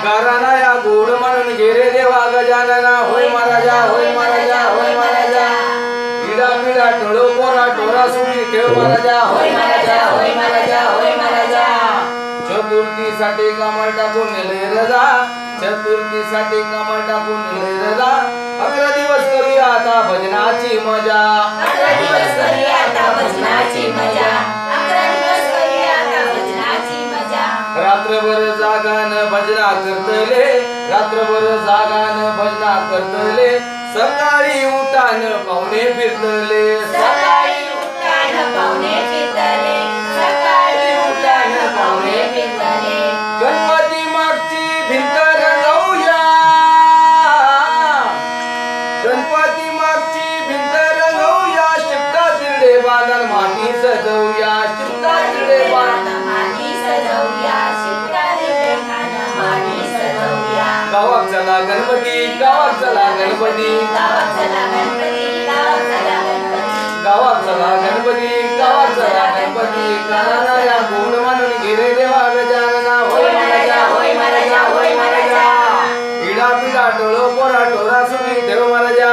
घराना या गोड म्हणून गेरे देवा गजानना. होय महाराजा होय महाराजा होय महाराजा. पिढा पिढा टोळो पोरा टोरा सुनी ठेव महाराजा. होय महाराजा होय महाराजा होय महाराजा. चतुर्थीसाठी कमळ टाकून नेले रजा. चतुर्थीसाठी कमळ टाकून नेले रजा. अकरा दिवस करूया आता भजनाची मजा. अकरा दिवस रात्रभर जागान भजना करतले रात्रभर जागान भजना करतले सकाळी उठान पाहुणे फिरतले. सकाळी उठान पाहुणे फिरतले सकाळी उठान पाहुणे फिरतले. गणपती मागची भिंत रंगवूया. गणपती मागची भिंत रंगवूया. शिपटा तिरडे बांधण माती सजवूया. शिपटा तिरडे चला गणपती गावात चला गणपती. गावात चला गणपती गावात चला गणपती. गावात चला गणपती कानाला या गुण मानून गिरे देवा गजानना. होय महाराजा होय महाराजा होय महाराजा. इडा पिडा टोळो पोरा टोळा सुनी देव टोरा